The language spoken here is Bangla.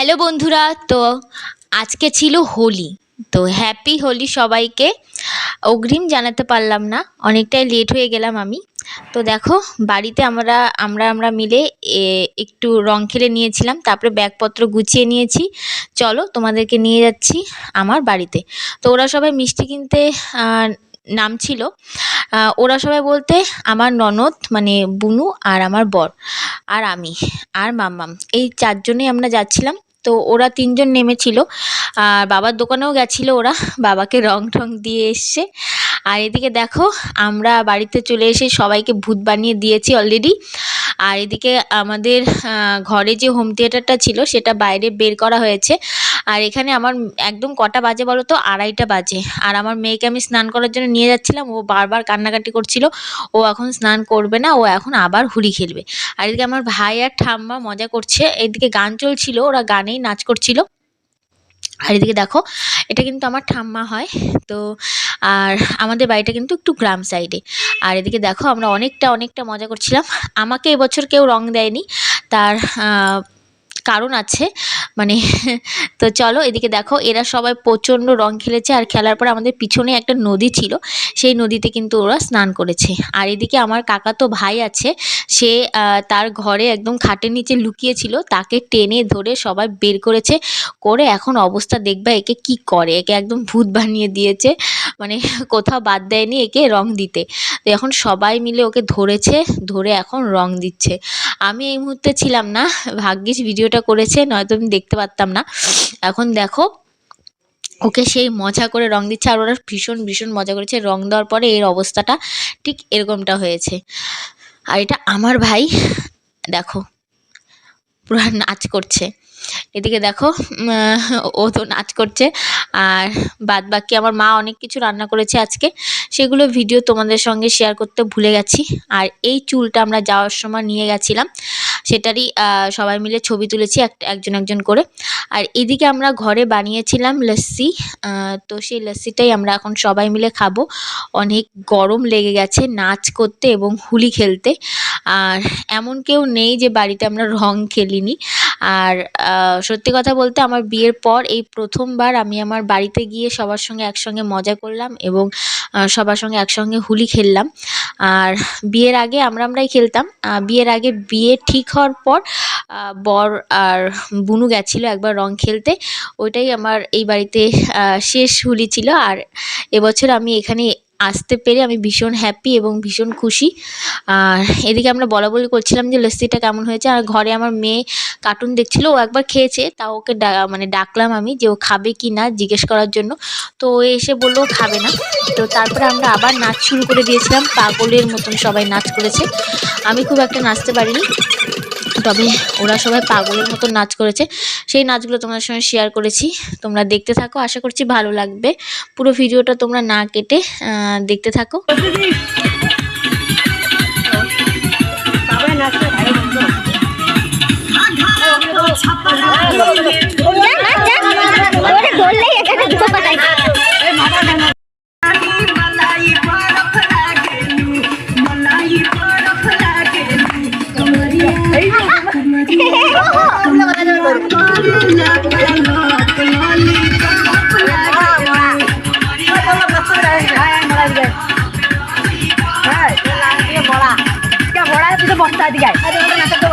হ্যালো বন্ধুরা তো আজকে ছিল হোলি। তো হ্যাপি হোলি সবাইকে। অগ্রিম জানাতে পারলাম না অনেকটাই লেট হয়ে গেলাম আমি। তো দেখো বাড়িতে আমরা আমরা আমরা মিলে একটু রং খেলে নিয়েছিলাম তারপরে ব্যাগপত্র গুছিয়ে নিয়েছি। চলো তোমাদেরকে নিয়ে যাচ্ছি আমার বাড়িতে। তো ওরা সবাই মিষ্টি কিনতে আহ, নামছিল। আহ, ওরা সবাই বলতে আমার ননদ মানে বুনু আর আমার বর আর আমি আর মাম্মাম। এই চারজনেই আমরা যাচ্ছিলাম। তো ওরা তিনজন নেমেছিল। আর বাবার দোকানেও গেছিল ওরা। বাবাকে রং টং দিয়ে এসছে। আর এদিকে দেখো, আমরা বাড়িতে চলে এসে সবাইকে ভূত বানিয়ে দিয়েছি অলরেডি আর এদিকে আমাদের ঘরে যে হোম থিয়েটারটা ছিল সেটা বাইরে বের করা হয়েছে। আর এখানে আমার একদম কটা বাজে বলো তো? আড়াইটা বাজে। আর আমার মেয়েকে আমি স্নান করার জন্য নিয়ে যাচ্ছিলাম। ও বারবার কান্নাকাটি করছিল। ও এখন স্নান করবে না, ও এখন আবার হুড়ি খেলবে। আর এদিকে আমার ভাই আর ঠাম্মা মজা করছে। এদিকে গান চলছিল, ওরা গানেই নাচ করছিল। আর এদিকে দেখো, এটা কিন্তু আমার ঠাম্মা হয়। তো আর আমাদের বাড়িটা কিন্তু একটু গ্রাম সাইডে আর এদিকে দেখো আমরা অনেকটা অনেকটা মজা করছিলাম। আমাকে এবছর কেউ রং দেয়নি। তার কারণ আছে। মানে তো চলো এদিকে দেখো, এরা সবাই প্রচণ্ড রং খেলেছে আর খেলার পর আমাদের পিছনে একটা নদী ছিল, সেই নদীতে কিন্তু ওরা স্নান করেছে। আর এদিকে আমার কাকা তো ভাই আছে, সে তার ঘরে একদম খাটের নিচে লুকিয়েছিল, তাকে টেনে ধরে সবাই বের করেছে, করে এখন অবস্থা দেখবা একে কি করে, একে একদম ভূত বানিয়ে দিয়েছে মানে কোথাও বাদ দেয়নি একে রং দিতে। তো এখন সবাই মিলে ওকে ধরেছে, ধরে এখন রং দিচ্ছে। আমি এই মুহূর্তে ছিলাম না, ভাগ্যিস ভিডিওটা করেছে, নয়তো আমি দেখতে পারতাম না। এখন দেখো, ওকে সেই মজা করে রং দিচ্ছে, আর ওরা ভীষণ ভীষণ মজা করেছে। রং দেওয়ার পরে এর অবস্থাটা ঠিক এরকমটা হয়েছে। আর এটা আমার ভাই, দেখো, পুরো নাচ করছে। এদিকে দেখো ও তো নাচ করছে। আর বাদ বাকি আমার মা অনেক কিছু রান্না করেছে আজকে। সেগুলো ভিডিও তোমাদের সঙ্গে শেয়ার করতে ভুলে গেছি। আর এই চুলটা আমরা যাওয়ার সময় নিয়ে গেছিলাম। সেটারই সবাই মিলে ছবি তুলেছি এক- একজন একজন করে। আর এদিকে আমরা ঘরে বানিয়েছিলাম লস্যি। তো সেই লস্যিটাই আমরা এখন সবাই মিলে খাব। অনেক গরম লেগে গেছে নাচ করতে এবং হুলি খেলতে। আর এমন কেউ নেই যে বাড়িতে আমরা রং খেলিনি। আর সত্যি কথা বলতে আমার বিয়ের পর এই প্রথমবার আমি আমার বাড়িতে গিয়ে সবার সঙ্গে একসঙ্গে মজা করলাম এবং সবার সঙ্গে একসঙ্গে হোলি খেললাম। আর বিয়ের আগে আমরা আমরাই খেলতাম। বিয়ের আগে বিয়ে ঠিক হওয়ার পর বর আর বুনু গেছিল একবার রং খেলতে। ওইটাই আমার এই বাড়িতে শেষ হোলি ছিল। আর এবছর আমি এখানে আসতে পেরে আমি ভীষণ হ্যাপি এবং ভীষণ খুশি। আর এদিকে আমরা বলা বলি করছিলাম যে, লস্যিটা কেমন হয়েছে? আর ঘরে আমার মেয়ে কার্টুন দেখছিল, ও একবার খেয়েছে, তাও ওকে মানে ডাকলাম আমি যে, ও খাবে কি না? জিজ্ঞেস করার জন্য। তো ও এসে বলল খাবে না। তো তারপরে আমরা আবার নাচ শুরু করে দিয়েছিলাম, পাগলের মতন সবাই নাচ করেছে। আমি খুব একটা নাচতে পারিনি। তবে ওরা সবাই পাগলের মতো নাচ করেছে। সেই নাচগুলো তোমাদের সঙ্গে শেয়ার করেছি। তোমরা দেখতে থাকো। আশা করছি ভালো লাগবে। পুরো ভিডিওটা তোমরা না কেটে দেখতে থাকো। লাগতো tadi guys. Ada yang satu.